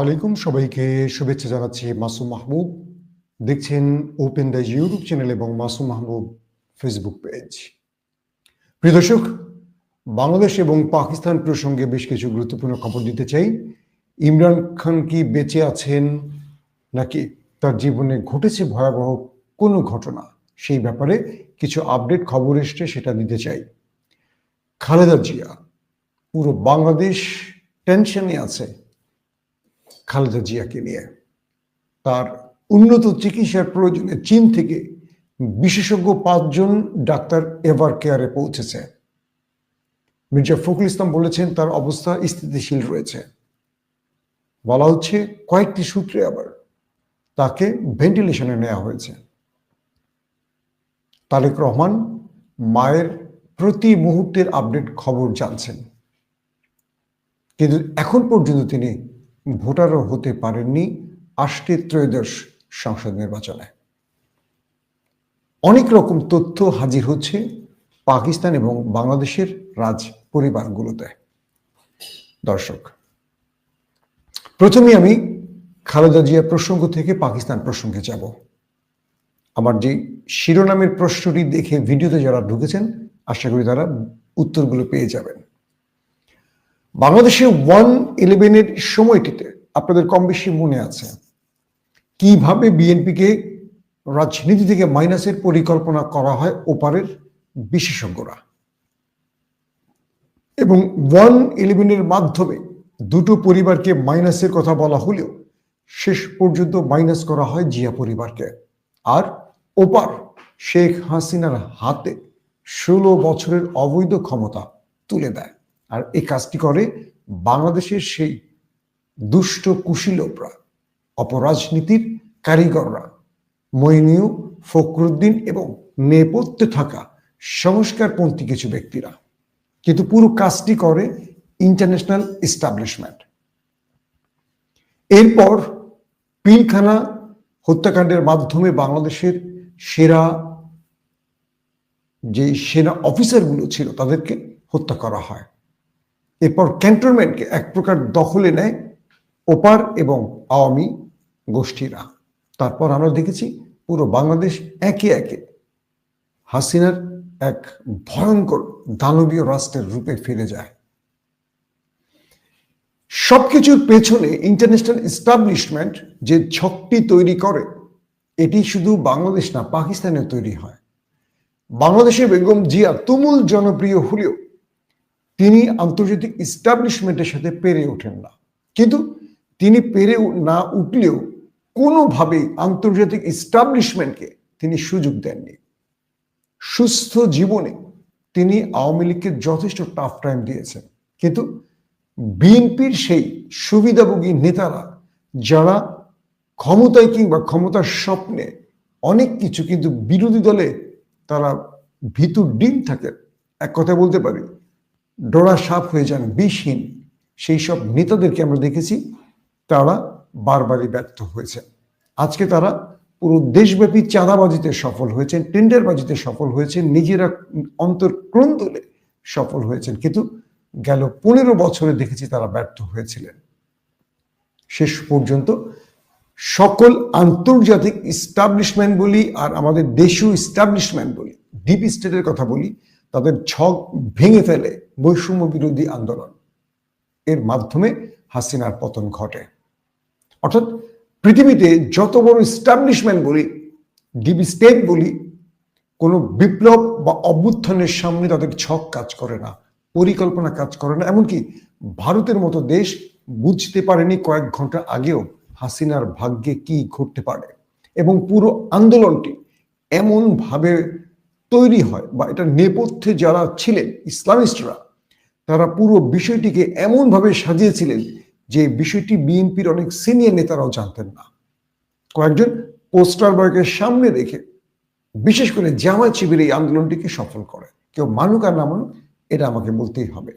আলাইকুম সবাইকে শুভেচ্ছা জানাচ্ছি মাসুম মাহবুব। দেখছেন ওপেন দ্য ইউটিউব চ্যানেল এবং মাসুম মাহবুব ফেসবুক পেজ প্রিয় দর্শক, বাংলাদেশ এবং পাকিস্তান প্রসঙ্গে বেশ কিছু গুরুত্বপূর্ণ খবর দিতে চাই। ইমরান খান কি বেঁচে আছেন নাকি তার জীবনে ঘটেছে ভয়াবহ কোনো ঘটনা? সেই ব্যাপারে কিছু আপডেট খবর এসছে সেটা দিতে চাই। খালেদা জিয়া, পুরো বাংলাদেশ টেনশনে আছে। খালেদা জিয়াকে নিয়ে। তার উন্নত চিকিৎসার প্রয়োজনে চীন থেকে বিশেষজ্ঞ পাঁচজন ডাক্তার এভার কেয়ারে পৌঁছেছে। মির্জা ফখরুল ইসলাম বলেছেন, তার অবস্থা স্থিতিশীল রয়েছে। বলা হচ্ছে, কয়েকটি সূত্রে আবার তাকে ভেন্টিলেশনে নেওয়া হয়েছে। তারেক রহমান মায়ের প্রতি মুহূর্তের আপডেট খবর জানছেন। কিন্তু এখন পর্যন্ত তিনি ভোটারও হতে পারেননি আষ্টে ত্রয়োদশ সংসদ নির্বাচনে। অনেক রকম তথ্য হাজির হচ্ছে পাকিস্তান এবং বাংলাদেশের রাজ পরিবারগুলোতে দর্শক প্রথমে আমি খালেদা জিয়া প্রসঙ্গ থেকে পাকিস্তান প্রসঙ্গে যাব। আমার যে শিরোনামের প্রশ্নটি দেখে ভিডিওতে যারা ঢুকেছেন, আশা করি তারা উত্তরগুলো পেয়ে যাবেন। বাংলাদেশে ওয়ান ইলেভেনের সময়টিতে আপনাদের কম বেশি মনে আছে। কীভাবে বিএনপিকে রাজনীতি থেকে মাইনাসের পরিকল্পনা করা হয় ওপারের বিশেষজ্ঞরা। এবং ওয়ান ইলেভেনের মাধ্যমে দুটো পরিবারকে মাইনাসের কথা বলা হলেও শেষ পর্যন্ত মাইনাস করা হয় জিয়া পরিবারকে। আর ওপার শেখ হাসিনার হাতে ষোলো বছরের অবৈধ ক্ষমতা তুলে দেয়। আর এই কাজটি করে বাংলাদেশের সেই দুষ্ট কুশীলবরা অপরাজনীতির কারিগররা। মইনিউ ফখরুদ্দিন এবং নেপথ্যে থাকা সংস্কারপন্থী কিছু ব্যক্তিরা। কিন্তু পুরো কাজটি করে ইন্টারন্যাশনাল এস্টাবলিশমেন্ট। এরপর পিলখানা হত্যাকাণ্ডের মাধ্যমে বাংলাদেশের সেরা যে সেনা অফিসারগুলো ছিল তাদেরকে হত্যা করা হয়। এরপর ক্যান্টনমেন্টকে এক প্রকার দখলে নেয় ওপার এবং আওয়ামী গোষ্ঠীরা। তারপর আমরা দেখেছি পুরো বাংলাদেশ একে একে হাসিনার এক ভয়ঙ্কর দানবীয় রাষ্ট্রের রূপে ফিরে যায়। সবকিছুর পেছনে ইন্টারন্যাশনাল এস্টাবলিশমেন্ট যে ছকটি তৈরি করে, এটি শুধু বাংলাদেশ না পাকিস্তানে তৈরি হয়। বাংলাদেশের বেগম জিয়া তুমুল জনপ্রিয় হলেও তিনি আন্তর্জাতিক ইস্টাবলিশমেন্টের সাথে পেরে ওঠেন না। কিন্তু তিনি পেরে না উঠলেও কোনোভাবেই আন্তর্জাতিক ইস্টাবলিশমেন্টকে তিনি সুযোগ দেননি। সুস্থ জীবনে তিনি আওয়ামী লীগকে যথেষ্ট টাফ টাইম দিয়েছেন। কিন্তু বিএনপির সেই সুবিধাভোগী নেতারা, যারা ক্ষমতায় কিংবা ক্ষমতার স্বপ্নে অনেক কিছু কিন্তু বিরোধী দলে তারা ভীতু ডিম থাকে, এক কথা বলতে পারি। ডোরা সাপ হয়ে যান বিষহীন। সেই সব নেতাদেরকে আমরা দেখেছি, তারা বারবারই ব্যর্থ হয়েছে। আজকে তারা পুরো দেশব্যাপী চাঁদাবাজিতে সফল হয়েছেন, টেন্ডারবাজিতে সফল হয়েছেন, নিজেরা অন্তর ক্রন্দলে সফল হয়েছেন। কিন্তু গেল পনেরো বছরে দেখেছি তারা ব্যর্থ হয়েছিলেন। শেষ পর্যন্ত সকল আন্তর্জাতিক ইস্টাবলিশমেন্ট বলি আর আমাদের দেশীয় ইস্টাবলিশমেন্ট বলি, ডিপ স্টেটের কথা বলি তাদের ছক ভেঙে ফেলে বৈষম্য বিরোধী আন্দোলন। এর মাধ্যমে হাসিনার পতন ঘটে। অর্থাৎ পৃথিবীতে যত বড় ইস্টাবলিশমেন্ট বলি ডিপ স্টেট বলি, কোনো বিপ্লব বা অভ্যুত্থানের সামনে তাদের ছক কাজ করে না, পরিকল্পনা কাজ করে না। এমনকি ভারতের মতো দেশ বুঝতে পারেনি কয়েক ঘণ্টা আগেও হাসিনার ভাগ্যে কি ঘটতে পারে। এবং পুরো আন্দোলনটি এমনভাবে তৈরি হয় বা এটা নেপথ্যে যারা ছিলেন ইসলামিস্টরা, তারা পুরো বিষয়টিকে এমনভাবে সাজিয়েছিলেন যে বিষয়টি বিএনপির অনেক সিনিয়র নেতারাও জানতেন না। কয়েকজন পোস্টার বয়কে সামনে রেখে বিশেষ করে জামায়াত শিবির এই আন্দোলনটিকে সফল করে। কেউ মানুক আর না মানুক, এটা আমাকে বলতেই হবে।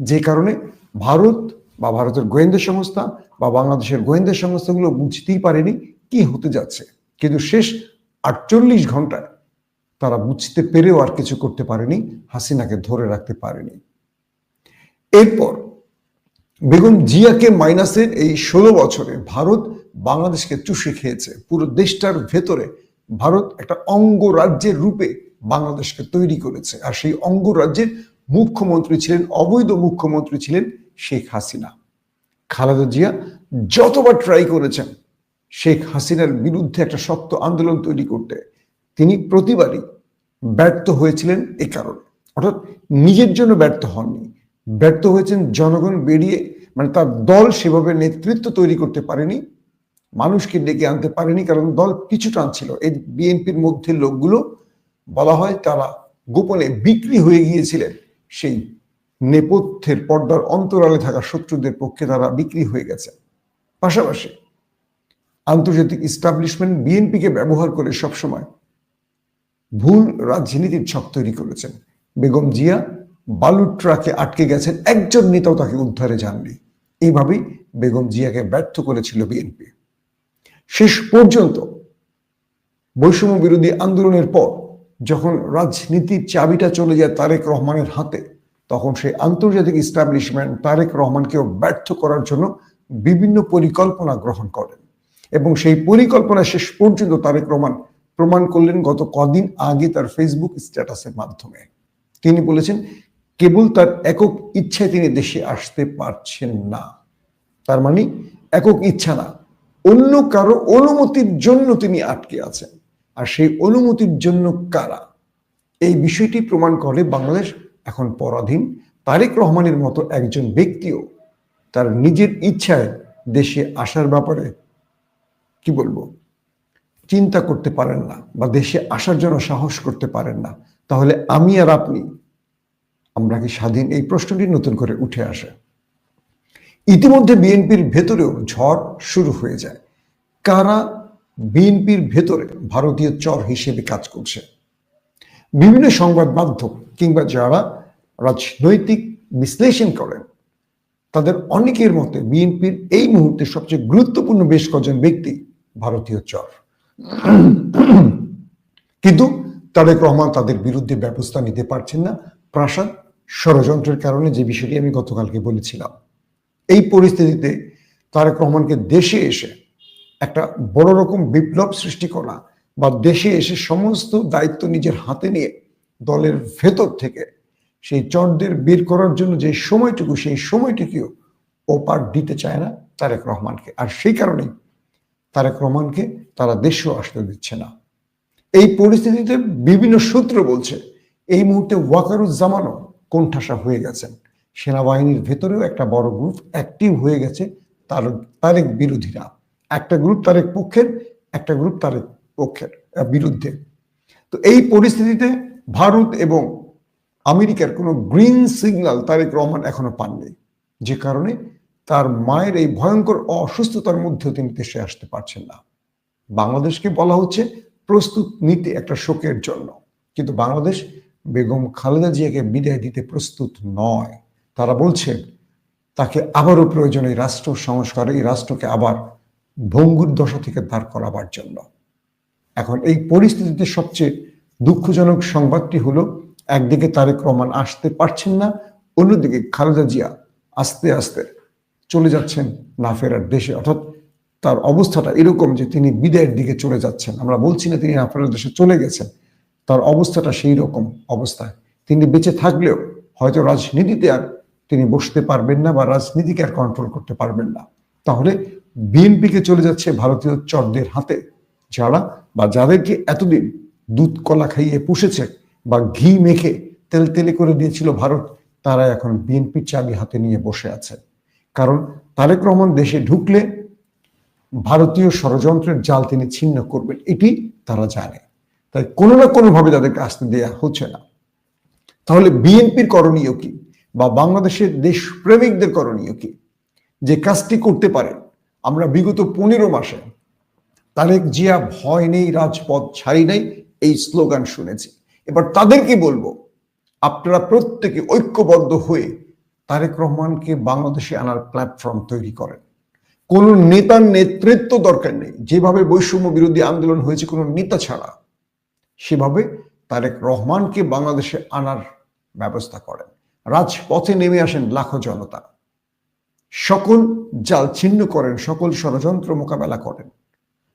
যে কারণে ভারত বা ভারতের গোয়েন্দা সংস্থা বা বাংলাদেশের গোয়েন্দা সংস্থাগুলো বুঝতেই পারেনি কি হতে যাচ্ছে। কিন্তু শেষ আটচল্লিশ ঘন্টায় তারা বুঝতে পেরেও আর কিছু করতে পারেনি, হাসিনাকে ধরে রাখতে পারেনি। এরপর বেগম জিয়াকে মাইনাসের এই ষোলো বছরে ভারত বাংলাদেশকে চুষে খেয়েছে। পুরো দেশটার ভেতরে ভারত একটা অঙ্গরাজ্যের রূপে বাংলাদেশকে তৈরি করেছে। আর সেই অঙ্গরাজ্যের মুখ্যমন্ত্রী ছিলেন, অবৈধ মুখ্যমন্ত্রী ছিলেন শেখ হাসিনা। খালেদা জিয়া যতবার ট্রাই করেছেন শেখ হাসিনার বিরুদ্ধে একটা শক্ত আন্দোলন তৈরি করতে তিনি প্রতিবারই ব্যর্থ হয়েছিলেন এ কারণে। অর্থাৎ নিজের জন্য ব্যর্থ হননি। ব্যর্থ হয়েছেন, জনগণ বেরিয়ে মানে তার দল সেভাবে নেতৃত্ব তৈরি করতে পারেনি, মানুষকে ডেকে আনতে পারেনি, কারণ দল পিছু টানছিল এই বিএনপির মধ্যে লোকগুলো, বলা হয় তারা গোপনে বিক্রি হয়ে গিয়েছিলেন। সেই নেপথ্যের পর্দার অন্তরালে থাকা শত্রুদের পক্ষে তারা বিক্রি হয়ে গেছে। পাশাপাশি আন্তর্জাতিক ইস্টাবলিশমেন্ট বিএনপিকে ব্যবহার করে সবসময় ভুল রাজনীতির ছক তৈরি করেছেন। বেগম জিয়া বালুর ট্রাকে আটকে গেছেন, একজন নেতাও তাকে উদ্ধারে যাননি। এইভাবেই বেগম জিয়াকে ব্যর্থ করেছিল বিএনপি। শেষ পর্যন্ত বৈষম্য বিরোধী আন্দোলনের পর যখন রাজনীতির চাবিটা চলে যায় তারেক রহমানের হাতে, তখন সেই আন্তর্জাতিক ইস্টাবলিশমেন্ট তারেক রহমানকেও ব্যর্থ করার জন্য বিভিন্ন পরিকল্পনা গ্রহণ করেন। এবং সেই পরিকল্পনা শেষ পর্যন্ত তারেক রহমান প্রমাণ করলেন গত কদিন আগে তার ফেসবুক স্ট্যাটাসের মাধ্যমে। তিনি বলেছেন, কেবল তার একক ইচ্ছায় তিনি দেশে আসতে পারছেন না। তার মানে একক ইচ্ছা না, অন্য কারও অনুমতির জন্য তিনি আটকে আছেন। আর সেই অনুমতির জন্য কারা? এই বিষয়টি প্রমাণ করে বাংলাদেশ এখন পরাধীন। তারেক রহমানের মতো একজন ব্যক্তিও তার নিজের ইচ্ছায় দেশে আসার ব্যাপারে কি বলব? চিন্তা করতে পারেন না বা দেশে আসার জন্য সাহস করতে পারেন না, তাহলে আমি আর আপনি, আমরা কি স্বাধীন? এই প্রশ্নটি নতুন করে উঠে আসে। ইতিমধ্যে বিএনপির ভেতরেও ঝড় শুরু হয়ে যায়। কারা বিএনপির ভেতরে ভারতীয় চর হিসেবে কাজ করছে? বিভিন্ন সংবাদ মাধ্যম কিংবা যারা রাজনৈতিক বিশ্লেষণ করেন, তাদের অনেকের মতে বিএনপির এই মুহূর্তে সবচেয়ে গুরুত্বপূর্ণ বেশ কজন ব্যক্তি ভারতীয় চর। কিন্তু তারেক রহমান তাদের বিরুদ্ধে ব্যবস্থা নিতে পারছেন না। প্রাসাদ ষড়যন্ত্রের কারণে যে বিষয়টি আমি গতকালকে বলেছিলাম। এই পরিস্থিতিতে তারেক রহমানকে দেশে এসে একটা বড় রকম বিপ্লব সৃষ্টি করা বা দেশে এসে সমস্ত দায়িত্ব নিজের হাতে নিয়ে দলের ভেতর থেকে সেই চরদের বের করার জন্য যে সময়টুকু, সেই সময়টুকুও ওপার দিতে চায় না তারেক রহমানকে। আর সেই কারণেই তারেক রহমানকে তারা দেশেও আসতে দিচ্ছে না। এই পরিস্থিতিতে বিভিন্ন সূত্র বলছে, এই মুহূর্তে ওয়াকারুজ্জামানও কোণঠাসা হয়ে গেছেন। সেনাবাহিনীর ভেতরেও একটা বড় গ্রুপ অ্যাক্টিভ হয়ে গেছে তার তারেক বিরোধীরা। একটা গ্রুপ তারেক পক্ষের, একটা গ্রুপ তারেক পক্ষের বিরুদ্ধে। তো এই পরিস্থিতিতে ভারত এবং আমেরিকার কোনো গ্রিন সিগন্যাল তারেক রহমান এখনও পাননি। যে কারণে তার মায়ের এই ভয়ঙ্কর অসুস্থতার মধ্যেও তিনি দেশে আসতে পারছেন না। বাংলাদেশকে বলা হচ্ছে প্রস্তুত নিতে একটা শোকের জন্য। কিন্তু বাংলাদেশ বেগম খালেদা জিয়াকে বিদায় দিতে প্রস্তুত নয়। তারা বলছেন তাকে আবারও প্রয়োজন এই রাষ্ট্র সংস্কার, এই রাষ্ট্রকে আবার ভঙ্গুর দশা থেকে দাঁড় করাবার জন্য। এখন এই পরিস্থিতিতে সবচেয়ে দুঃখজনক সংবাদটি হলো, একদিকে তারেক রহমান আসতে পারছেন না, অন্যদিকে খালেদা জিয়া আস্তে আস্তে চলে যাচ্ছেন না ফেরার দেশে। অর্থাৎ তার অবস্থাটা এরকম যে তিনি বিদায়ের দিকে চলে যাচ্ছেন। আমরা বলছি না তিনি না ফেরার দেশে চলে গেছেন। তার অবস্থাটা সেই রকম অবস্থায়। তিনি বেঁচে থাকলেও হয়তো রাজনীতিতে আর তিনি বসতে পারবেন না বা রাজনীতিকে আর কন্ট্রোল করতে পারবেন না। তাহলে বিএনপিকে চলে যাচ্ছে ভারতীয় চরদের হাতে। যারা বা যাদেরকে এতদিন দুধ কলা খাইয়ে পুষেছে বা ঘি মেখে তেল তেলে করে দিয়েছিল ভারত, তারা এখন বিএনপির চাবি হাতে নিয়ে বসে আছে কারণ তারেক রহমান দেশে ঢুকলে ভারতীয় ষড়যন্ত্রের জাল তিনি ছিন্ন করবেন, এটি তারা জানে। তাই কোনো না কোনোভাবে তাদেরকে আসতে দেয়া হচ্ছে না। তাহলে বিএনপির করণীয় কি বা বাংলাদেশের দেশপ্রেমিকদের করণীয় কি? যে কাজটি করতে পারে, আমরা বিগত পনেরো মাসে তারেক জিয়া ভয় নেই, রাজপথ ছাড়ি নাই, এই স্লোগান শুনেছি। এবার তাদেরকে বলব, আপনারা প্রত্যেকে ঐক্যবদ্ধ হয়ে তারেক রহমানকে বাংলাদেশে আনার প্ল্যাটফর্ম তৈরি করেন। কোন নেতার নেতৃত্ব দরকার নেই। যেভাবে বৈষম্য বিরোধী আন্দোলন হয়েছে কোনো নেতা ছাড়া, সেভাবে তারেক রহমানকে বাংলাদেশে আনার ব্যবস্থা করেন। রাজপথে নেমে আসেন লাখো জনতা। সকল জাল ছিন্ন করেন, সকল ষড়যন্ত্র মোকাবেলা করেন।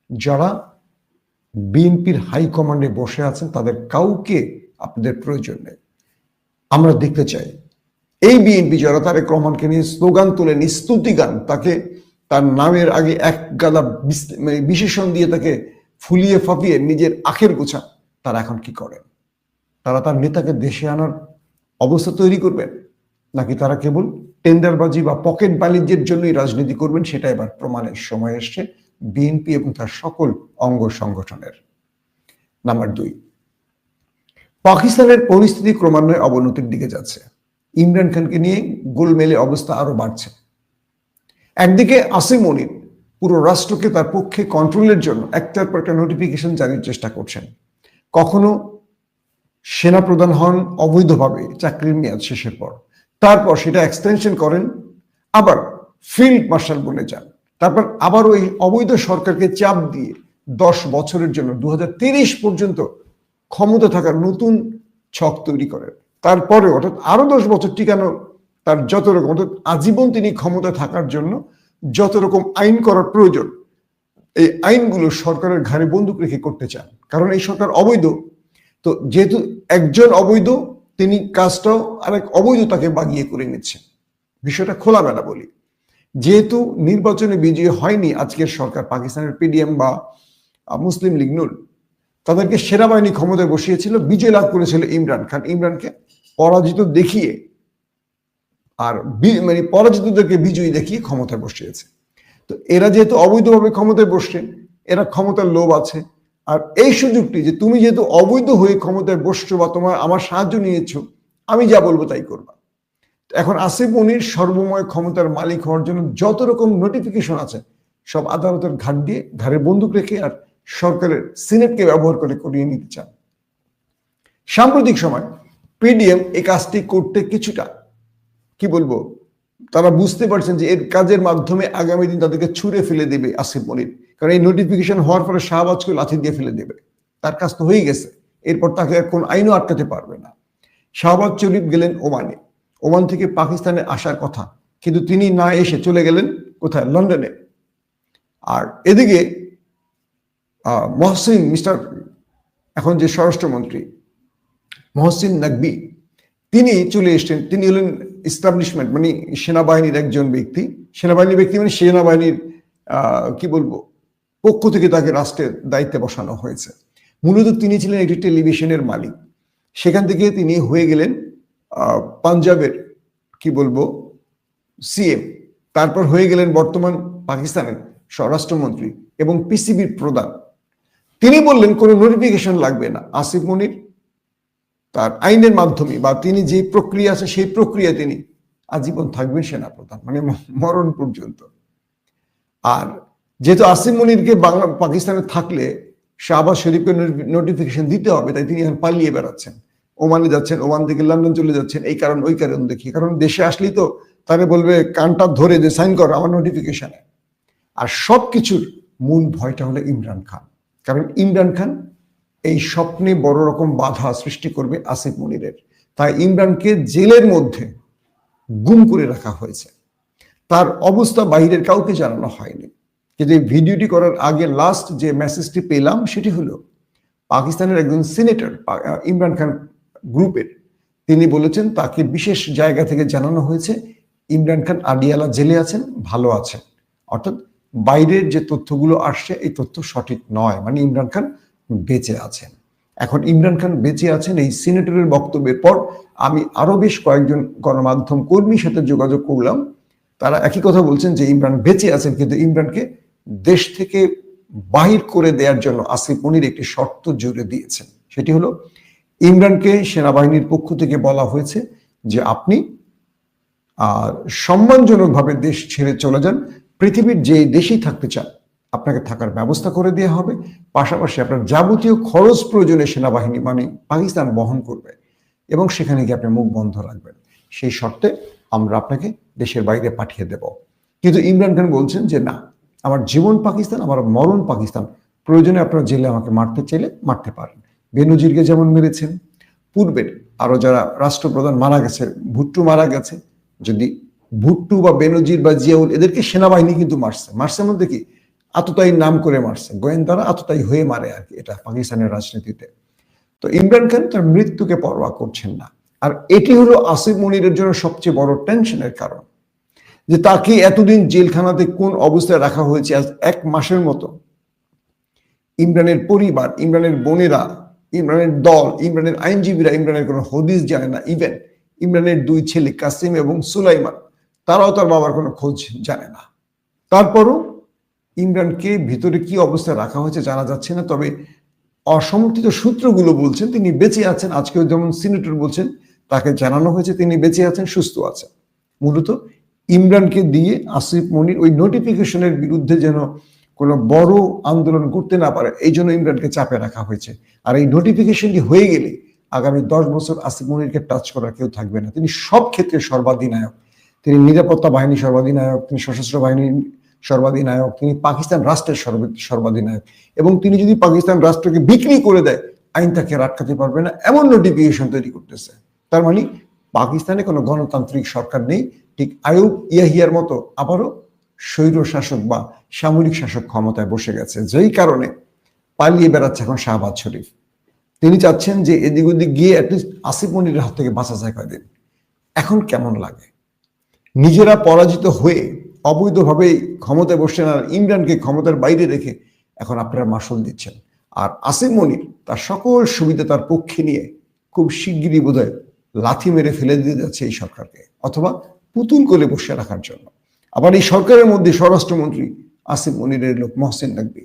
যারা বিএনপির হাইকমান্ডে বসে আছেন, তাদের কাউকে আপনাদের প্রয়োজন নেই। আমরা দেখতে চাই এই বিএনপি যারা তারেক রহমানকে নিয়ে স্লোগান তোলেন স্তুতি গান, তাকে তার নামের আগে এক গাদা মানে বিশেষণ দিয়ে তাকে ফুলিয়ে ফাঁপিয়ে নিজের আখের গোছা তারা এখন কি করেন? তারা তার নেতাকে দেশে আনার অবস্থা তৈরি করবেন? নাকি তারা কেবল টেন্ডারবাজি বা পকেট বাণিজ্যের জন্যই রাজনীতি করবেন? সেটা এবার প্রমাণের সময় এসছে বিএনপি এবং তার সকল অঙ্গ সংগঠনের। নাম্বার দুই, পাকিস্তানের পরিস্থিতি ক্রমান্বয়ে অবনতির দিকে যাচ্ছে। ইমরান খানকে নিয়ে গোলমেলে অবস্থা আরও বাড়ছে। একদিকে আসিম মনির পুরো রাষ্ট্রকে তার পক্ষে কন্ট্রোলের জন্য একটার পর একটা নোটিফিকেশন জারির চেষ্টা করছেন। কখনো সেনা সেনাপ্রধান হন, অবৈধভাবে চাকরির মেয়াদ শেষের পর। তারপর সেটা এক্সটেনশন করেন, আবার ফিল্ড মার্শাল বনে যান। তারপর আবার ওই অবৈধ সরকারকে চাপ দিয়ে দশ বছরের জন্য দু পর্যন্ত ক্ষমতা থাকার নতুন ছক তৈরি করেন। তারপরে অর্থাৎ আরও দশ বছর টিকানো তার যত রকম, অর্থাৎ আজীবন তিনি ক্ষমতা থাকার জন্য যত রকম আইন করার প্রয়োজন, এই আইনগুলো সরকারের ঘাড়ে বন্দুক রেখে করতে চান। কারণ এই সরকার অবৈধ। তো যেহেতু একজন অবৈধ, তিনি কাজটাও আরেক অবৈধ তাকে বাগিয়ে করে নিচ্ছেন বিষয়টা খোলামেলা বলি। যেহেতু নির্বাচনে বিজয়ী হয়নি আজকের সরকার, পাকিস্তানের পিডিএম বা মুসলিম লীগ নুল, তাদেরকে সেনাবাহিনী ক্ষমতায় বসিয়েছিল, বিজয় লাভ করেছিল ইমরান খান। ইমরানকে পরাজিত দেখিয়ে আর মানে পরাজিতদেরকে বিজয়ী দেখিয়ে ক্ষমতায় বসিয়েছে। তো এরা যেহেতু অবৈধভাবে ক্ষমতায় বসছে, এরা ক্ষমতার লোভ আছে। আর এই সুযোগটি যে তুমি যেহেতু অবৈধ হয়ে ক্ষমতায় বসছো বা তোমার, আমার সাহায্য নিয়েছো, আমি যা বলব তাই করবা। এখন আসিফ মনির সর্বময় ক্ষমতার মালিক হওয়ার জন্য যত রকম নোটিফিকেশন আছে, সব আদালতের ঘাট দিয়ে ঘাড়ে বন্দুক রেখে আর সরকারের সিনেটকে ব্যবহার করে করিয়ে নিতে চান। সাম্প্রতিক সময় পিডিএম এই কাজটি করতে কিছুটা, কি বলব? তারা বুঝতে পারছেন যে এর কাজের মাধ্যমে আগামী দিন তাদেরকে ছুঁড়ে ফেলে দেবে আসিফ মনির। কারণ এই নোটিফিকেশন হওয়ার পরে শাহবাজকে লাথি দিয়ে ফেলে দেবে। তার কাজ তো হয়ে গেছে। এরপর তাকে আর কোন আইনও আটকাতে পারবে না। শাহবাজ শরীফ গেলেন ওমানে। ওমান থেকে পাকিস্তানে আসার কথা। কিন্তু তিনি না এসে চলে গেলেন কোথায়? লন্ডনে। আর এদিকে মহসিন, মিস্টার, এখন যে স্বরাষ্ট্রমন্ত্রী মহসিন নাকবি তিনি চলে এসছেন, তিনি হলেন ইস্টাবলিশমেন্ট মানে সেনাবাহিনীর একজন ব্যক্তি। সেনাবাহিনীর ব্যক্তি মানে সেনাবাহিনীর কি বলব, পক্ষ থেকে তাকে রাষ্ট্রের দায়িত্বে বসানো হয়েছে। মূলত তিনি ছিলেন একটি টেলিভিশনের মালিক। সেখান থেকে তিনি হয়ে গেলেন পাঞ্জাবের, কি বলব সিএম তারপর হয়ে গেলেন বর্তমান পাকিস্তানের স্বরাষ্ট্রমন্ত্রী এবং পিসিবির প্রধান। তিনি বললেন, কোনো নোটিফিকেশন লাগবে না। আসিফ মনির তার আইনের মাধ্যমে বা তিনি যে প্রক্রিয়া আছে সেই প্রক্রিয়া তিনি আজীবন থাকবেন সেনাপ্রধান মানে মরণ পর্যন্ত। আর যেহেতু আসিম মনিরকে বাংলা, পাকিস্তানে থাকলে শাহবাজ শরীফকে নোটিফিকেশন দিতে হবে, তাই তিনি এখন পালিয়ে বেড়াচ্ছেন। ওমানে যাচ্ছেন, ওমান থেকে লন্ডন চলে যাচ্ছেন, এই কারণ, ওই কারণ দেখি। কারণ দেশে আসলেই তো তারে বলবে, কানটা ধরে যে সাইন কর আমার নোটিফিকেশনে আর সব কিছুর মূল ভয়টা হলো ইমরান খান। কারণ ইমরান খান এই স্বপ্নে বড় রকম বাধা সৃষ্টি করবে আসিফ মনিরের। তাই ইমরানকে জেলের মধ্যে গুম করে রাখা হয়েছে। তার অবস্থা বাইরের কাউকে জানানো হয়নি। কিন্তু ভিডিওটি করার আগে লাস্ট যে মেসেজটি পেলাম, সেটি হলো, পাকিস্তানের একজন সিনেটর ইমরান খান গ্রুপের, তিনি বলেছেন, তাকে বিশেষ জায়গা থেকে জানানো হয়েছে, ইমরান খান আডিয়ালা জেলে আছেন, ভালো আছেন। অর্থাৎ বাইরের যে তথ্যগুলো আসছে, এই তথ্য সঠিক নয়। মানে ইমরান খান বেঁচে আছেন। এখন ইমরান খান বেঁচে আছেন এই সিনেটরের বক্তব্যের পর আমি আরও বেশ কয়েকজন গণমাধ্যম কর্মীর সাথে যোগাযোগ করলাম। তারা একই কথা বলছেন যে ইমরান বেঁচে আছেন, কিন্তু ইমরানকে দেশ থেকে বাহির করে দেওয়ার জন্য আসিফ মনির একটি শর্ত জুড়ে দিয়েছেন। সেটি হলো, ইমরানকে সেনাবাহিনীর পক্ষ থেকে বলা হয়েছে যে আপনি আর সম্মানজনকভাবে দেশ ছেড়ে চলে যান। পৃথিবীর যে দেশেই থাকতে চান আপনাকে থাকার ব্যবস্থা করে দেওয়া হবে। পাশাপাশি আপনার যাবতীয় খরচ প্রয়োজনে সেনাবাহিনী মানে পাকিস্তান বহন করবে এবং সেখানে গিয়ে আপনি মুখ বন্ধ রাখবেন। সেই শর্তে আমরা আপনাকে দেশের বাইরে পাঠিয়ে দেব। কিন্তু ইমরান খান বলছেন যে, না, আমার জীবন পাকিস্তান, আমার মরণ পাকিস্তান। প্রয়োজনে আপনারা জেলে আমাকে মারতে চাইলে মারতে পারেন। বেনজিরকে যেমন মেরেছেন পূর্বের আরও যারা রাষ্ট্রপ্রধান মারা গেছে, ভুট্টু মারা গেছে, যদি ভুট্টু বা বেনজির বা জিয়াউল এদেরকে সেনাবাহিনী কিন্তু মারছে। মারছে মধ্যে কি? আততায়ী নাম করে মারছে। গোয়েন্দারা আততায়ী হয়ে মারে আর কি এটা পাকিস্তানের রাজনীতিতে। তো ইমরান খান তার মৃত্যুকে পরোয়া করছেন না। আর এটি হলো আসিফ মনিরের জন্য সবচেয়ে বড় টেনশনের কারণ। যে তাকে এতদিন জেলখানাতে কোন অবস্থায় রাখা হয়েছে আজ এক মাসের মতো। ইমরানের পরিবার, ইমরানের বোনেরা, ইমরানের দল, ইমরানের আইনজীবীরা ইমরানের কোনো হদিস জানে না। ইভেন ইমরানের দুই ছেলে কাসিম এবং সুলাইমান, তারাও তার বাবার কোনো খোঁজ জানে না। তারপরও ইমরানকে ভিতরে কি অবস্থায় রাখা হয়েছে জানা যাচ্ছে না, তবে অসমর্থিত সূত্রগুলো বলছেন তিনি বেঁচে আছেন। আজকেও যেমন সিনেটর বলছেন, তাকে জানানো হয়েছে তিনি বেঁচে আছেন, সুস্থ আছেন। মূলত ইমরানকে দিয়ে আসিফ মনির ওই নোটিফিকেশনের বিরুদ্ধে যেন কোনো বড় আন্দোলন করতে না পারে, এই জন্য ইমরানকে চাপে রাখা হয়েছে। আর এই নোটিফিকেশনটি হয়ে গেলে আগামী দশ বছর আসিফ মনিরকে টাচ করার কেউ থাকবে না। তিনি সব ক্ষেত্রে সর্বাধিনায়ক। তিনি নিরাপত্তা বাহিনী সর্বাধিনায়ক, তিনি সশস্ত্র বাহিনী সর্বাধিনায়ক, তিনি পাকিস্তান রাষ্ট্রের সর্বাধিনায়ক। এবং তিনি যদি পাকিস্তান রাষ্ট্রকে বিক্রি করে দেয়, আইন তাকে আটকাতে পারবে না, এমন নোটিফিকেশন তৈরি করতেছে। তার মানে পাকিস্তানে কোনো গণতান্ত্রিক সরকার নেই, ঠিক আয়ুব ইয়াহিয়ার মতো আবারও স্বৈর শাসক বা সামরিক শাসক ক্ষমতায় বসে গেছে, যেই কারণে পালিয়ে বেড়াচ্ছে এখন শাহবাজ শরীফ। তিনি চাচ্ছেন যে এদিক ওদিক গিয়ে অ্যাটলিস্ট আসিফ মনিরের হাত থেকে বাঁচা যায় কয়দিন। এখন কেমন লাগে? নিজেরা পরাজিত হয়ে অবৈধভাবে ক্ষমতায় বসছেন আর ইমরানকে ক্ষমতার বাইরে রেখে এখন আপনারা মাসুল দিচ্ছেন। আর আসিফ মনির তার সকল সুবিধা তার পক্ষে নিয়ে খুব শিগগিরই বোধহয় লাথি মেরে ফেলে দিতে যাচ্ছে এই সরকারকে, অথবা পুতুল করে বসে রাখার জন্য। আবার এই সরকারের মধ্যে স্বরাষ্ট্রমন্ত্রী আসিফ মনিরের লোক মহসিন নাকবি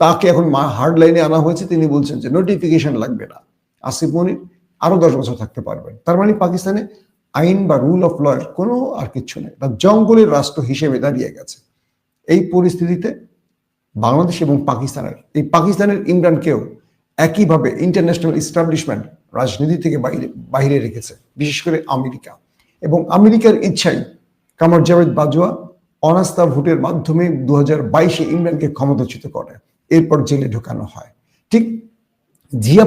তাকে এখন মা হার্ড লাইনে আনা হয়েছে, তিনি বলছেন যে নোটিফিকেশন লাগবে না। আসিফ মনির আরও দশ বছর থাকতে পারবেন। তার মানে পাকিস্তানে আইন বা রুল অফ লয়ের কোনো আর কিচ্ছু নেই। এটা জঙ্গলের রাষ্ট্র হিসেবে দাঁড়িয়ে গেছে। এই পরিস্থিতিতে বাংলাদেশ এবং পাকিস্তানের, এই পাকিস্তানের ইমরানকেও একইভাবে ইন্টারন্যাশনাল ইস্টাবলিশমেন্ট রাজনীতি থেকে বাইরে বাইরে রেখেছে, বিশেষ করে আমেরিকা। এবং আমেরিকার ইচ্ছাই কামার জাভেদ বাজওয়া অনাস্থা ভোটের মাধ্যমে দু হাজার বাইশে ইমরানকে ক্ষমতাচ্যুত করে। এরপর জেলে ঢোকানো হয়। ঠিক জিয়া